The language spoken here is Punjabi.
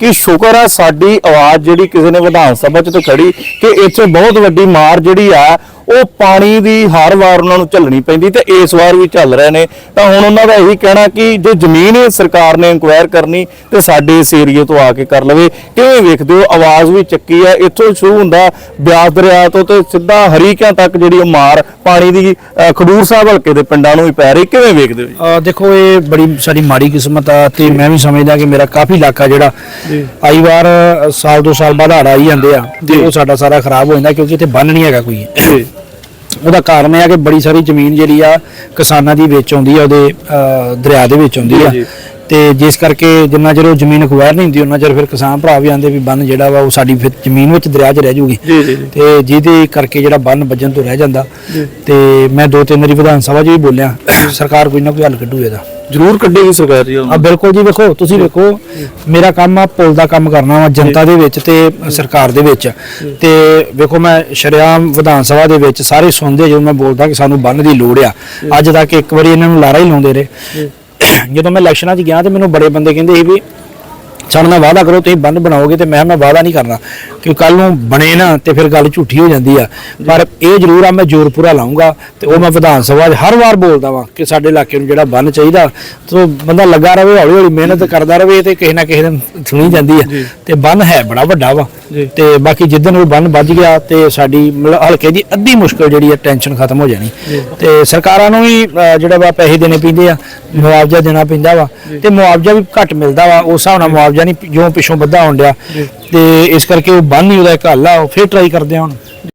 ਕਿ ਸ਼ੁਕਰ ਹੈ ਸਾਡੀ ਆਵਾਜ਼ ਜਿਹੜੀ ਕਿਸੇ ਨੇ ਵਿਧਾਨ ਸਭਾ 'ਚ ਤੇ ਖੜੀ ਕਿ ਇੱਥੇ ਬਹੁਤ ਵੱਡੀ ਮਾਰ ਜਿਹੜੀ ਆ ਉਹ ਪਾਣੀ ਦੀ ਹਰ ਵਾਰ ਉਹਨਾਂ ਨੂੰ ਝੱਲਣੀ ਪੈਂਦੀ ਤੇ ਇਸ ਵਾਰ ਵੀ ਝੱਲ ਰਹੇ ਨੇ। ਤਾਂ ਹੁਣ ਉਹਨਾਂ ਦਾ ਇਹੀ ਕਹਿਣਾ ਕਿ ਜੇ ਜ਼ਮੀਨ ਹੀ ਸਰਕਾਰ ਨੇ ਇਨਕੁਆਇਰ ਕਰਨੀ ਤੇ ਸਾਡੇ ਇਸ ਏਰੀਏ ਤੋਂ ਆ ਕੇ ਕਰ ਲਵੇ। ਕਿਵੇਂ ਵੇਖਦੇ ਹੋ? ਆਵਾਜ਼ ਵੀ ਚੱਕੀ ਆ ਇੱਥੋਂ ਸ਼ੁਰੂ ਹੁੰਦਾ ਬਿਆਸ ਦਰਿਆ ਤੋਂ ਤੇ ਸਿੱਧਾ ਹਰੀਕਿਆਂ ਤੱਕ ਜਿਹੜੀ ਉਹ ਮਾਰ ਪਾਣੀ ਦੀ ਖਡੂਰ ਸਾਹਿਬ ਹਲਕੇ ਦੇ ਪਿੰਡਾਂ ਨੂੰ ਵੀ ਪੈ ਰਹੀ। ਕਿਵੇਂ ਵੇਖਦੇ ਹੋ ਜੀ? ਦੇਖੋ ਇਹ ਬੜੀ ਸਾਡੀ ਮਾੜੀ ਕਿਸਮਤ ਆ ਤੇ ਮੈਂ ਵੀ ਸਮਝਦਾ ਕਿ ਮੇਰਾ ਕਾਫੀ ਇਲਾਕਾ ਜਿਹੜਾ ਆਈ ਵਾਰ ਸਾਲ ਦੋ ਸਾਲ ਬਾਅਦ ਹੜ੍ਹ ਆਈ ਜਾਂਦੇ ਆ ਤੇ ਉਹ ਸਾਡਾ ਸਾਰਾ ਖਰਾਬ ਹੋ ਜਾਂਦਾ ਕਿਉਂਕਿ ਇੱਥੇ ਬੰਨ ਨਹੀਂ ਹੈਗਾ ਕੋਈ। ਉਹਦਾ ਕਾਰਨ ਇਹ ਆ ਕਿ ਬੜੀ ਸਾਰੀ ਜ਼ਮੀਨ ਜਿਹੜੀ ਆ ਕਿਸਾਨਾਂ ਦੀ ਵਿੱਚ ਆਉਂਦੀ ਆ ਉਹਦੇ ਅ, ਦਰਿਆ ਦੇ ਵਿੱਚ ਆਉਂਦੀ ਆ। ਤੇ ਜਿਸ ਕਰਕੇ ਜਿੰਨਾ ਚਿਰ ਉਹ ਜ਼ਮੀਨ ਅਖਵਾਇਰ ਨਹੀਂ ਹੁੰਦੀ ਉਹਨਾਂ ਚਿਰ ਫਿਰ ਕਿਸਾਨ ਭਰਾ ਵੀ ਆਂਦੇ ਵੀ ਬੰਨ ਜਿਹੜਾ ਵਾ ਉਹ ਸਾਡੀ ਫਿਰ ਜ਼ਮੀਨ ਵਿੱਚ ਦਰਿਆ 'ਚ ਰਹਿ ਜੂਗੀ। ਤੇ ਜਿਹਦੇ ਕਰਕੇ ਜਿਹੜਾ ਬੰਨ ਵੱਜਣ ਤੋਂ ਰਹਿ ਜਾਂਦਾ। ਤੇ ਮੈਂ ਦੋ ਤਿੰਨ ਵਾਰੀ ਵਿਧਾਨ ਸਭਾ 'ਚ ਵੀ ਬੋਲਿਆ ਸਰਕਾਰ ਕੋਈ ਨਾ ਕੋਈ ਹੱਲ ਕੱਢੂ ਇਹਦਾ। ਜ਼ਰੂਰ ਕੱਢੇਗੀ ਸਰਕਾਰ ਜੀ ਆ ਬਿਲਕੁਲ ਜੀ ਵੇਖੋ ਤੁਸੀਂ ਵੇਖੋ ਮੇਰਾ ਕੰਮ ਆ ਪੁੱਲ ਦਾ ਕੰਮ ਕਰਨਾ ਵਾ ਜਨਤਾ ਦੇ ਵਿੱਚ ਤੇ ਸਰਕਾਰ ਦੇ ਵਿੱਚ। ਤੇ ਵੇਖੋ ਮੈਂ ਸ਼ਰਿਆਮ ਵਿਧਾਨ ਸਭਾ ਦੇ ਵਿੱਚ ਸਾਰੇ ਸੁਣਦੇ ਜਦੋਂ ਮੈਂ ਬੋਲਦਾ ਕਿ ਸਾਨੂੰ ਬੰਨ ਦੀ ਲੋੜ ਆ। ਅੱਜ ਤੱਕ ਇੱਕ ਵਾਰੀ ਇਹਨਾਂ ਨੂੰ ਲਾਰਾ ਹੀ ਲਾਉਂਦੇ ਰਹੇ। ਜਦੋਂ ਮੈਂ ਇਲੈਕਸ਼ਨਾਂ 'ਚ ਗਿਆ ਤੇ ਮੈਨੂੰ ਬੜੇ ਬੰਦੇ ਕਹਿੰਦੇ ਸੀ ਵੀ ਸਾਡੇ ਨਾਲ ਵਾਅਦਾ ਕਰੋ, ਤੁਸੀਂ ਬੰਨ ਬਣਾਓਗੇ ਤੇ ਮੈਂ ਮੈਂ ਵਾਅਦਾ ਨਹੀਂ ਕਰਨਾ। ਕਿ ਕੱਲ ਨੂੰ ਬਣੇ ਨਾ ਤੇ ਫਿਰ ਗੱਲ ਝੂਠੀ ਹੋ ਜਾਂਦੀ ਆ। ਪਰ ਇਹ ਜ਼ਰੂਰ ਆ ਮੈਂ ਜ਼ੋਰ ਪੂਰਾ ਲਾਉਂਗਾ ਤੇ ਉਹ ਮੈਂ ਵਿਧਾਨ ਸਭਾ 'ਚ ਹਰ ਵਾਰ ਬੋਲਦਾ ਵਾਂ ਕਿ ਸਾਡੇ ਇਲਾਕੇ ਨੂੰ ਜਿਹੜਾ ਬੰਨ ਚਾਹੀਦਾ ਤੋ ਬੰਦਾ ਲੱਗਾ ਰਵੇ ਹੌਲੀ ਹੌਲੀ ਮਿਹਨਤ ਕਰਦਾ ਰਵੇ ਤੇ ਕਿਸੇ ਨਾ ਕਿਸੇ ਦਿਨ ਸੁਣੀ ਜਾਂਦੀ ਆ। ਤੇ ਬੰਨ ਹੈ ਬੜਾ ਵੱਡਾ ਵਾ। ਤੇ ਬਾਕੀ ਜਿੱਦਨ ਉਹ ਬੰਨ ਵੱਜ ਗਿਆ ਤੇ ਸਾਡੀ ਮਤਲਬ ਹਲਕੇ ਦੀ ਅੱਧੀ ਮੁਸ਼ਕਲ ਜਿਹੜੀ ਹੈ ਟੈਨਸ਼ਨ ਖਤਮ ਹੋ ਜਾਣੀ। ਤੇ ਸਰਕਾਰਾਂ ਨੂੰ ਵੀ ਜਿਹੜਾ ਵਾ ਪੈਸੇ ਦੇਣੇ ਪੈਂਦੇ ਆ ਮੁਆਵਜ਼ਾ ਦੇਣਾ ਪੈਂਦਾ ਵਾ। ਤੇ ਮੁਆਵਜ਼ਾ ਵੀ ਘੱਟ ਮਿਲਦਾ ਵਾ ਉਸ ਹਿਸਾਬ ਨਾਲ ਮੁਆਵਜ਼ਾ ਨਹੀਂ ਜੋ ਪਿੱਛੋਂ ਵੱਧਾ ਹੋਣ ਡਿਆ। ਤੇ ਇਸ ਕਰਕੇ ਉਹ ਬੰਨ ਹੀ ਉਹਦਾ ਇੱਕ ਹੱਲ ਆ, ਉਹ ਫੇਰ ਟਰਾਈ ਕਰਦੇ ਆ ਹੁਣ।